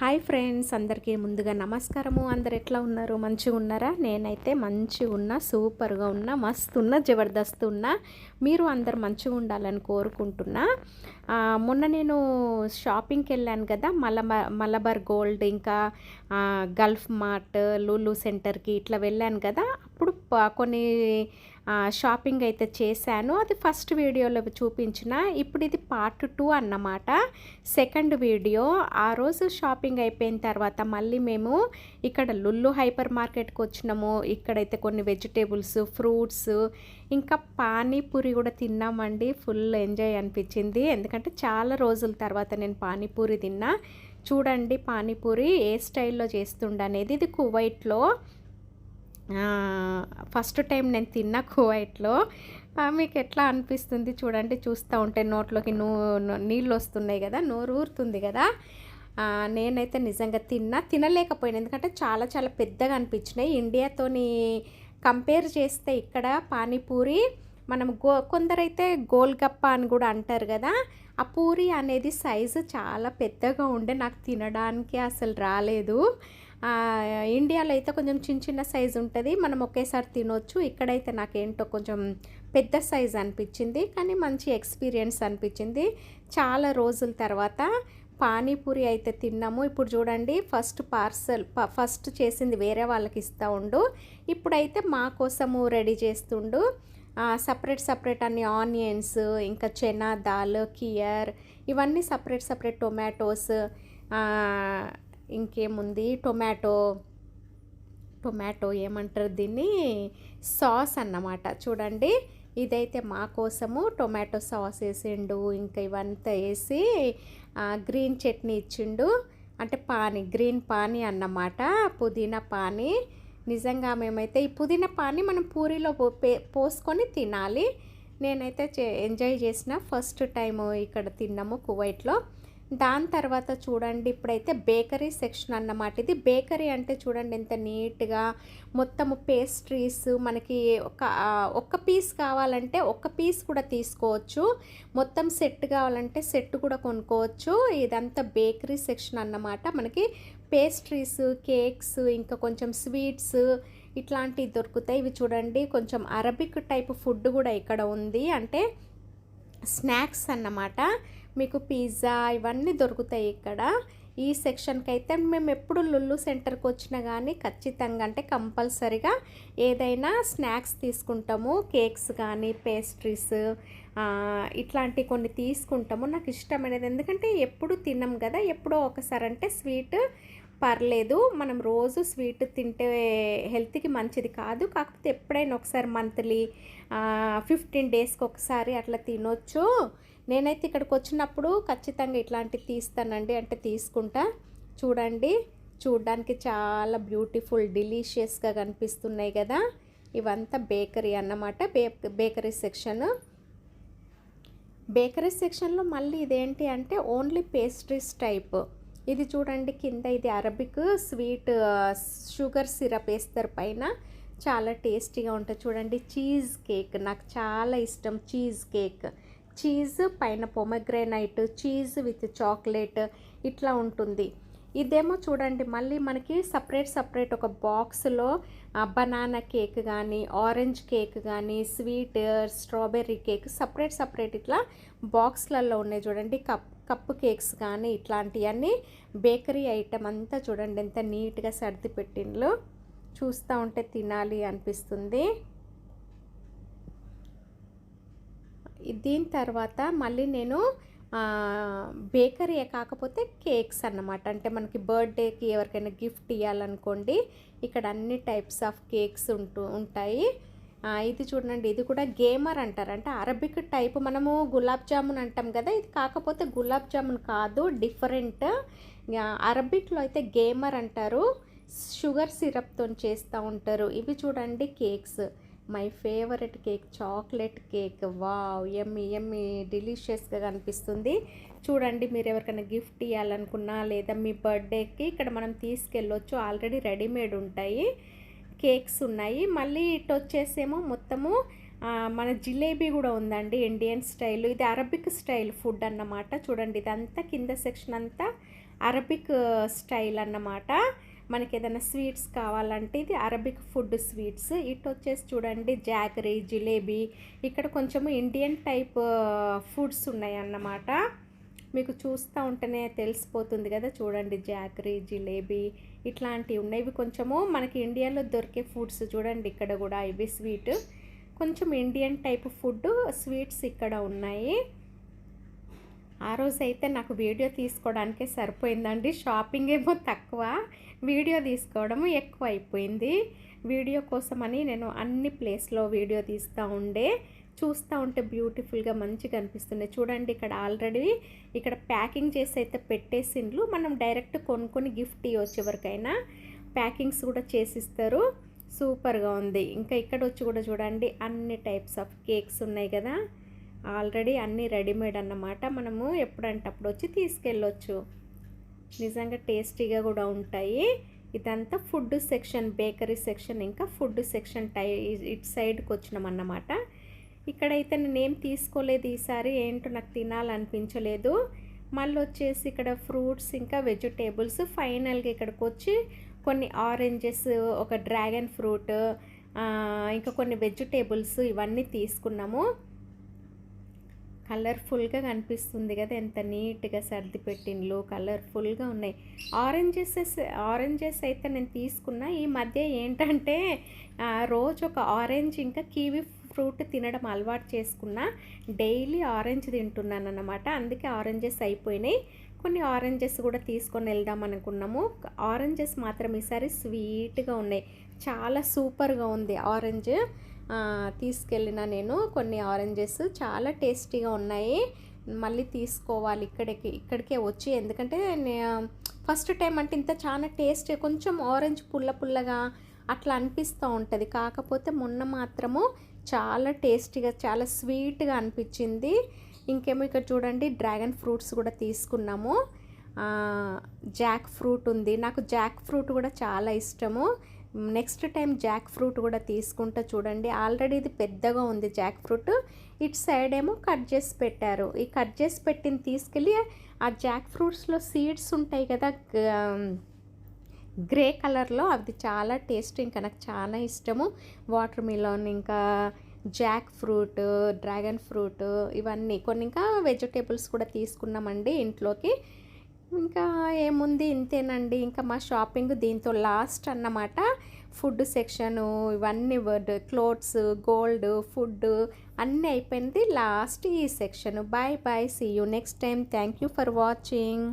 Hi friends అందరికీ ముందుగా నమస్కారము. అందరు ఎట్లా ఉన్నారు? మంచిగా ఉన్నారా? నేనైతే మంచిగా ఉన్నా సూపర్గా ఉన్నా మస్తు ఉన్నా జబర్దస్త్ ఉన్నా. మీరు అందరు మంచిగా ఉండాలని కోరుకుంటున్నా. మొన్న నేను షాపింగ్కి వెళ్ళాను కదా మలబ మలబార్ గోల్డ్ ఇంకా గల్ఫ్ మార్ట్ లూలు సెంటర్కి ఇట్లా వెళ్ళాను కదా అప్పుడు కొన్ని షాపింగ్ అయితే చేశాను. అది ఫస్ట్ వీడియోలో చూపించిన. ఇప్పుడు ఇది పార్ట్ టూ అన్నమాట. Second video. ఆ రోజు షాపింగ్ అయిపోయిన తర్వాత మళ్ళీ మేము ఇక్కడ లుల్లు హైపర్ మార్కెట్కి వచ్చినాము. ఇక్కడైతే కొన్ని వెజిటేబుల్స్ ఫ్రూట్స్ ఇంకా పానీపూరి కూడా తిన్నామండి. ఫుల్ ఎంజాయ్ అనిపించింది. ఎందుకంటే చాలా రోజుల తర్వాత నేను పానీపూరి తిన్నా. చూడండి పానీపూరి ఏ స్టైల్లో చేస్తుండనేది. ఇది కువైట్లో ఫస్ట్ టైం నేను తిన్న కువైట్లో మీకు ఎట్లా అనిపిస్తుంది చూడండి చూస్తూ ఉంటే నోట్లోకి నూ నీళ్ళు వస్తున్నాయి కదా నోరు ఊరుతుంది కదా. నేనైతే నిజంగా తిన్నా తినలేకపోయాను ఎందుకంటే చాలా చాలా పెద్దగా అనిపించినాయి. ఇండియాతోని కంపేర్ చేస్తే ఇక్కడ పానీపూరి మనం గో కొందరైతే గోల్గప్ప అని కూడా అంటారు కదా ఆ పూరి అనేది సైజు చాలా పెద్దగా ఉండే నాకు తినడానికి అసలు రాలేదు. ఇండియాలో అయితే కొంచెం చిన్న చిన్న సైజు ఉంటుంది. మనం ఒకేసారి తినొచ్చు. ఇక్కడైతే నాకేంటో కొంచెం పెద్ద సైజ్ అనిపించింది. కానీ మంచి ఎక్స్పీరియన్స్ అనిపించింది. చాలా రోజుల తర్వాత పానీపూరి అయితే తిన్నాము. ఇప్పుడు చూడండి ఫస్ట్ పార్సల్ ఫస్ట్ చేసింది వేరే వాళ్ళకి ఇస్తూ ఉండు. ఇప్పుడైతే మా కోసము రెడీ చేస్తుండు. సపరేట్ సపరేట్ అన్ని ఆనియన్స్ ఇంకా చెనా దాల్ కియర్ ఇవన్నీ సపరేట్ సపరేట్ టొమాటోస్ ఇంకేముంది? టొమాటో. టొమాటో ఏమంటారు దీన్ని? సాస్ అన్నమాట. చూడండి ఇదైతే మా కోసము టొమాటో సాస్ వేసిండు. ఇంకా ఇవంతా వేసి గ్రీన్ చట్నీ ఇచ్చిండు. అంటే పానీ గ్రీన్ పానీ అన్నమాట. పుదీనా పానీ. నిజంగా మేమైతే ఈ పుదీనా పానీ మనం పూరీలో పో- పోసుకొని తినాలి. నేనైతే చే- ఎంజాయ్ చేసిన ఫస్ట్ టైం ఇక్కడ తిన్నాము కువైట్లో. దాని తర్వాత చూడండి ఇప్పుడైతే బేకరీ సెక్షన్ అన్నమాట ఇది. బేకరీ అంటే చూడండి ఎంత నీట్గా మొత్తము పేస్ట్రీస్ మనకి ఒక ఒక్క పీస్ కావాలంటే ఒక్క పీస్ కూడా తీసుకోవచ్చు. మొత్తం సెట్ కావాలంటే సెట్ కూడా కొనుక్కోవచ్చు. ఇదంతా బేకరీ సెక్షన్ అన్నమాట. మనకి పేస్ట్రీస్ కేక్స్ ఇంకా కొంచెం స్వీట్స్ ఇట్లాంటివి దొరుకుతాయి. ఇవి చూడండి కొంచెం అరబిక్ టైప్ ఫుడ్ కూడా ఇక్కడ ఉంది. అంటే స్నాక్స్ అన్నమాట. మీకు పిజ్జా ఇవన్నీ దొరుకుతాయి ఇక్కడ. ఈ సెక్షన్కి అయితే మేము ఎప్పుడు లుల్లు సెంటర్కి వచ్చినా కానీ ఖచ్చితంగా అంటే కంపల్సరిగా ఏదైనా స్నాక్స్ తీసుకుంటాము. కేక్స్ కానీ పేస్ట్రీస్ ఇట్లాంటి కొన్ని తీసుకుంటాము. నాకు ఇష్టమైనది ఎందుకంటే ఎప్పుడు తినం కదా ఎప్పుడో ఒకసారి అంటే స్వీట్ పర్లేదు. మనం రోజు స్వీట్ తింటే హెల్త్కి మంచిది కాదు. కాకపోతే ఎప్పుడైనా ఒకసారి మంత్లీ ఫిఫ్టీన్ డేస్కి ఒకసారి అట్లా తినొచ్చు. నేనైతే ఇక్కడికి వచ్చినప్పుడు ఖచ్చితంగా ఇట్లాంటివి తీస్తానండి. అంటే తీసుకుంటా. చూడండి. చూడడానికి చాలా బ్యూటిఫుల్ డిలీషియస్గా కనిపిస్తున్నాయి కదా. ఇవంతా బేకరీ అన్నమాట. బే బేకరీ సెక్షన్. బేకరీ సెక్షన్లో మళ్ళీ ఇదేంటి అంటే ఓన్లీ పేస్ట్రీస్ టైప్. ఇది చూడండి కింద ఇది అరబిక్ స్వీట్ షుగర్ సిరప్ వేస్తారు పైన. చాలా టేస్టీగా ఉంటుంది. చూడండి చీజ్ కేక్. నాకు చాలా ఇష్టం చీజ్ కేక్. చీజ్ పైన పొమగ్రెనైట్ చీజ్ విత్ చాక్లెట్ ఇట్లా ఉంటుంది. ఇదేమో చూడండి మళ్ళీ మనకి సపరేట్ సపరేట్ ఒక బాక్స్లో బనానా కేక్ కానీ ఆరెంజ్ కేక్ కానీ sweet strawberry cake separate separate ఇట్లా బాక్స్లలో ఉన్నాయి చూడండి. కప్ కప్ కేక్స్ కానీ ఇట్లాంటివన్నీ బేకరీ ఐటెం అంతా చూడండి ఎంత నీట్గా సర్ది పెట్టిండ్లు. చూస్తూ ఉంటే తినాలి అనిపిస్తుంది. దీని తర్వాత మళ్ళీ నేను బేకరీయే కాకపోతే కేక్స్ అన్నమాట. అంటే మనకి బర్త్డేకి ఎవరికైనా గిఫ్ట్ ఇవ్వాలనుకోండి ఇక్కడ అన్ని టైప్స్ ఆఫ్ కేక్స్ ఉంటూ ఉంటాయి. ఇది చూడండి ఇది కూడా గేమర్ అంటారు. అంటే అరబిక్ టైప్ మనము గులాబ్ జామున్ అంటాం కదా ఇది కాకపోతే గులాబ్ జామున్ కాదు డిఫరెంట్. అరబిక్లో అయితే గేమర్ అంటారు. షుగర్ సిరప్తో చేస్తూ ఉంటారు. ఇవి చూడండి cakes. My favourite cake chocolate cake. Wow yummy yummy డిలీషియస్గా కనిపిస్తుంది. చూడండి మీరు ఎవరికైనా గిఫ్ట్ ఇవ్వాలనుకున్నా లేదా మీ బర్త్డేకి ఇక్కడ మనం తీసుకెళ్ళొచ్చు. ఆల్రెడీ రెడీమేడ్ ఉంటాయి కేక్స్ ఉన్నాయి. మళ్ళీ ఇటు వచ్చేసేమో మొత్తము మన జిలేబీ కూడా ఉందండి ఇండియన్ స్టైల్. ఇది అరబిక్ స్టైల్ ఫుడ్ అన్నమాట. చూడండి ఇదంతా కింద సెక్షన్ అంతా అరబిక్ స్టైల్ అన్నమాట. మనకి ఏదైనా స్వీట్స్ కావాలంటే ఇది అరబిక్ ఫుడ్ స్వీట్స్. ఇటు వచ్చేసి చూడండి జాగరీ జిలేబీ ఇక్కడ కొంచెము ఇండియన్ టైప్ ఫుడ్స్ ఉన్నాయి అన్నమాట మీకు చూస్తూ ఉంటేనే తెలిసిపోతుంది కదా చూడండి జాగరీ జిలేబీ ఇట్లాంటివి ఉన్నాయి. ఇవి కొంచెము మనకి ఇండియాలో దొరికే ఫుడ్స్ చూడండి ఇక్కడ కూడా ఇవి స్వీట్. కొంచెం ఇండియన్ టైప్ ఫుడ్ స్వీట్స్ ఇక్కడ ఉన్నాయి. ఆ రోజు అయితే నాకు వీడియో తీసుకోవడానికే సరిపోయిందండి. షాపింగ్ ఏమో తక్కువ వీడియో తీసుకోవడము ఎక్కువ అయిపోయింది వీడియో కోసమని నేను అన్ని ప్లేస్లో వీడియో తీస్తూ ఉండే చూస్తూ ఉంటే బ్యూటిఫుల్గా మంచిగా అనిపిస్తుంది చూడండి ఇక్కడ ఆల్రెడీ ఇక్కడ ప్యాకింగ్ చేసి అయితే పెట్టేసిండ్లు. మనం డైరెక్ట్ కొనుక్కొని గిఫ్ట్ ఇవ్వచ్చు ఎవరికైనా. ప్యాకింగ్స్ కూడా చేసిస్తారు. సూపర్గా ఉంది. ఇంకా ఇక్కడ వచ్చి కూడా చూడండి అన్ని టైప్స్ ఆఫ్ కేక్స్ ఉన్నాయి కదా. ఆల్రెడీ అన్నీ రెడీమేడ్ అన్నమాట. మనము ఎప్పుడంటే అప్పుడు వచ్చి తీసుకెళ్ళొచ్చు. నిజంగా టేస్టీగా కూడా ఉంటాయి. ఇదంతా ఫుడ్ సెక్షన్ బేకరీ సెక్షన్ ఇంకా ఫుడ్ సెక్షన్ టై ఇటు సైడ్కి వచ్చినాం అన్నమాట. ఇక్కడైతే నేనేం తీసుకోలేదు ఈసారి ఏంటో నాకు తినాలనిపించలేదు. మళ్ళీ వచ్చేసి ఇక్కడ ఫ్రూట్స్ ఇంకా వెజిటేబుల్స్ ఫైనల్గా ఇక్కడికి వచ్చి కొన్ని ఆరెంజెస్ ఒక డ్రాగన్ ఫ్రూట్ ఇంకా కొన్ని వెజిటేబుల్స్ ఇవన్నీ తీసుకున్నాము. కలర్ఫుల్గా కనిపిస్తుంది కదా ఎంత నీట్గా సర్ది పెట్టిండ్లు కలర్ఫుల్గా ఉన్నాయి. ఆరెంజెస్ ఆరెంజెస్ అయితే నేను తీసుకున్నా. ఈ మధ్య ఏంటంటే రోజు ఒక ఆరెంజ్ ఇంకా కివి ఫ్రూట్ తినడం అలవాటు చేసుకున్నా. డైలీ ఆరెంజ్ తింటున్నాను అన్నమాట అందుకే ఆరెంజెస్ అయిపోయినాయి. కొన్ని ఆరెంజెస్ కూడా తీసుకొని వెళ్దాం అనుకున్నాము. ఆరెంజెస్ మాత్రం ఈసారి స్వీట్గా ఉన్నాయి. చాలా సూపర్గా ఉంది ఆరెంజ్. తీసుకెళ్ళిన నేను కొన్ని ఆరెంజెస్. చాలా టేస్టీగా ఉన్నాయి. మళ్ళీ తీసుకోవాలి ఇక్కడికి ఇక్కడికే వచ్చి. ఎందుకంటే ఫస్ట్ టైం అంటే ఇంత చాలా టేస్ట్ కొంచెం ఆరెంజ్ పుల్ల పుల్లగా అట్లా అనిపిస్తూ ఉంటుంది. కాకపోతే మొన్న మాత్రము చాలా టేస్టీగా చాలా స్వీట్గా అనిపించింది. ఇంకేమో ఇక్కడ చూడండి డ్రాగన్ ఫ్రూట్స్ కూడా తీసుకున్నాము. జాక్ ఫ్రూట్ ఉంది. నాకు జాక్ ఫ్రూట్ కూడా చాలా ఇష్టము. నెక్స్ట్ టైం జాక్ ఫ్రూట్ కూడా తీసుకుంటా చూడండి. ఆల్రెడీ ఇది పెద్దగా ఉంది జాక్ ఫ్రూట్. ఇటు సైడ్ ఏమో కట్ చేసి పెట్టారు. ఈ కట్ చేసి పెట్టిన తీసుకెళ్ళి ఆ జాక్ ఫ్రూట్స్లో సీడ్స్ ఉంటాయి కదా గ్రే కలర్లో అది చాలా టేస్ట్. ఇంకా నాకు చాలా ఇష్టము. వాటర్ మిలన్ ఇంకా జాక్ ఫ్రూట్ డ్రాగన్ ఫ్రూట్ ఇవన్నీ. కొన్ని ఇంకా వెజిటేబుల్స్ కూడా తీసుకున్నామండి ఇంట్లోకి. ఇంకా ఏముంది ఇంతేనండి. ఇంకా మా షాపింగ్ దీంతో లాస్ట్ అన్నమాట. ఫుడ్ సెక్షను ఇవన్నీ వర్డ్ క్లోత్స్ గోల్డ్ ఫుడ్ అన్నీ అయిపోయింది. లాస్ట్ ఈ section. Bye bye see you next time thank you for watching